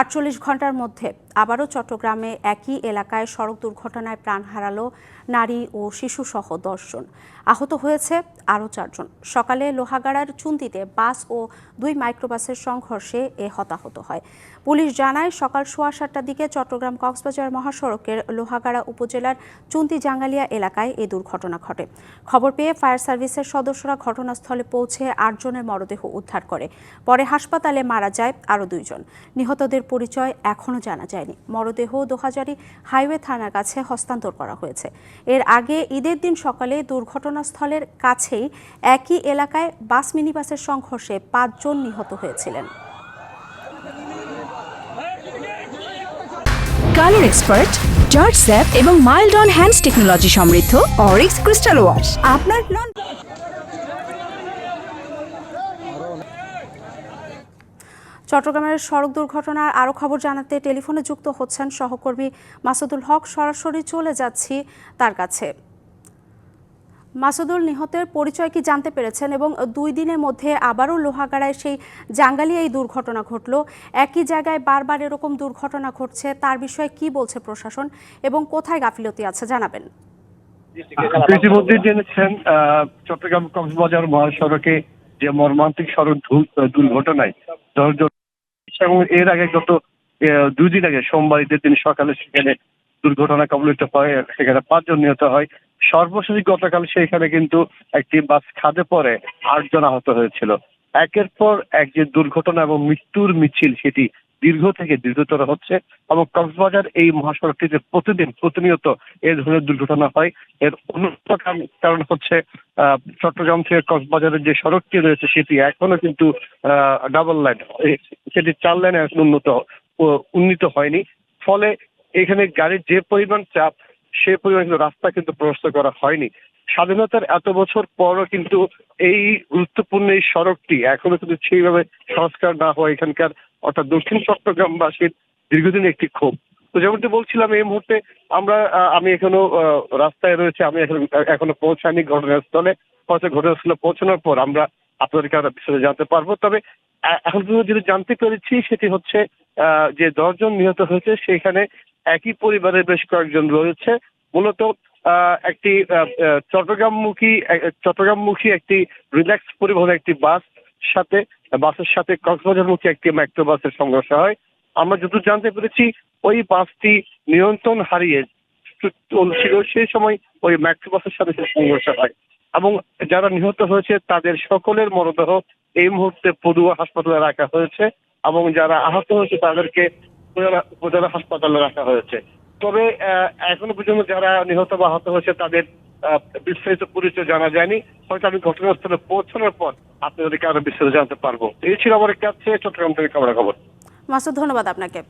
আটচল্লিশ ঘণ্টার মধ্যে। আবারও চট্টগ্রামে একই এলাকায় সড়ক দুর্ঘটনায় প্রাণ হারালো নারী ও শিশুসহ দশজন। আহত হয়েছে আরও চারজন। সকালে লোহাগাড়ার চুন্তিতে বাস ও দুই মাইক্রোবাসের সংঘর্ষে এ হতাহত হয়। পুলিশ জানায়, সকাল সোয়া সাতটার দিকে চট্টগ্রাম কক্সবাজার মহাসড়কের লোহাগাড়া উপজেলার চুন্তি জাঙ্গালিয়া এলাকায় এ দুর্ঘটনা ঘটে। খবর পেয়ে ফায়ার সার্ভিসের সদস্যরা ঘটনাস্থলে পৌঁছে আটজনের মরদেহ উদ্ধার করে। পরে হাসপাতালে মারা যায় আরও দুইজন। নিহতদের পরিচয় এখনও জানা যায়নি মরদেহ দোহাজারি হাইওয়ে থানার কাছে হস্তান্তর করা হয়েছে। এর আগে ঈদের দিন সকালে দুর্ঘটনাস্থলের কাছেই একই এলাকায় বাস মিনিবাসের সংঘর্ষে পাঁচজন নিহত হয়েছিলেন। কালার এক্সপার্ট জর্জ স্যাপ এবং মাইল্ড অন হ্যান্ডস টেকনোলজি সমৃদ্ধ অরিক্স ক্রিস্টাল ওয়াশ আপনার লন চট্টগ্রামের সড়ক দুর্ঘটনার আরও খবর জানাতে টেলিফোনে যুক্ত হচ্ছেন সহকর্মী মাসুদুল হক। সরাসরি চলে যাচ্ছি তার কাছে। মাসুদুল, নিহতের পরিচয় কি জানতে পেরেছেন? এবং দুই দিনের মধ্যে আবারও লোহাগাড়ায় সেই জাঙ্গালিয়া এই দুর্ঘটনা ঘটলো। একই জায়গায় বারবার এরকম দুর্ঘটনা ঘটছে, তার বিষয়ে কি বলছে প্রশাসন? এবং কোথায় গাফিলতি আছে? জানাবেন। জেনেছেন চট্টগ্রাম কক্সবাজার মহাসড়কে যে মর্মান্তিক সড়ক দুর্ঘটনায় দশজন এবং এর আগে গত দুদিন আগে সোমবার ঈদের দিন সকালে সেখানে দুর্ঘটনা কবলিত হয়, সেখানে পাঁচজন নিহত হয়। সর্বশেষ গতকাল সেখানে কিন্তু একটি বাস খাদে পরে আটজন আহত হয়েছিল। একের পর এক যে দুর্ঘটনা এবং মৃত্যুর মিছিল সেটি দীর্ঘ থেকে দীর্ঘতর হচ্ছে এবং কক্সবাজার এই মহাসড়কটিতে প্রতিদিন প্রতিনিয়ত এ ধরনের দুর্ঘটনা হয়। এর অন্যতম কারণ- হচ্ছে চট্টগ্রাম থেকে কক্সবাজারের যে সড়কটি রয়েছে সেটি এখনও কিন্তু ডাবল লাইন সেটি চার লাইনে এখন উন্নত উন্নীত হয়নি। ফলে এখানে গাড়ির যে পরিমাণ চাপ, সে পরিমাণ কিন্তু রাস্তা কিন্তু প্রশস্ত করা হয়নি। স্বাধীনতার এত বছর পরও কিন্তু এই গুরুত্বপূর্ণ এই সড়কটি এখনও কিন্তু সেইভাবে সংস্কার না হওয়া এখানকার অর্থাৎ দক্ষিণ চট্টগ্রামবাসীর দীর্ঘদিন একটি ক্ষোভ। তো যেমনটি বলছিলাম, এই মুহূর্তে আমরা আমি এখনও রাস্তায় রয়েছে, আমি এখন, এখনও পৌঁছাইনি ঘটনাস্থলে। হয়তো ঘটনাস্থলে পৌঁছানোর পর আমরা আপনাদেরকে আরও বিশদে জানতে পারব। তবে এখন পর্যন্ত যেটা জানতে পেরেছি, সেটি হচ্ছে যে দশজন নিহত হয়েছে, সেখানে একই পরিবারের বেশ কয়েকজন রয়েছে। মূলত একটি চট্টগ্রামমুখী চট্টগ্রামমুখী একটি রিল্যাক্স পরিবহন একটি বাস সাথে, বাসের সাথে কক্সবাজারমুখী একটি মাইক্রো বাসের সংঘর্ষ হয়। আমরা যত জানতে পেরেছি, ওই বাসটি নিয়ন্ত্রণ হারিয়ে চলছিল। সেই সময় ওই মাইক্রো বাসের সাথে সংঘর্ষ হয়। এবং যারা নিহত হয়েছে, তাদের সকলের মরদেহ এই মুহূর্তে পড়ুয়া হাসপাতালে রাখা হয়েছে এবং যারা আহত হয়েছে, তাদেরকে উপজেলা হাসপাতালে রাখা হয়েছে। তবে এখনও পর্যন্ত যারা নিহত বা আহত হয়েছে, তাদের বিস্তারিত পরিচয় জানা যায়নি। হয়তো আমি ঘটনাস্থলে পৌঁছানোর পর আপনাদেরকে আরও বিস্তারিত জানতে পারব। এই ছিল আমার কাছে, চট্টগ্রাম থেকে খবর খবর মাসুদ, ধন্যবাদ আপনাকে।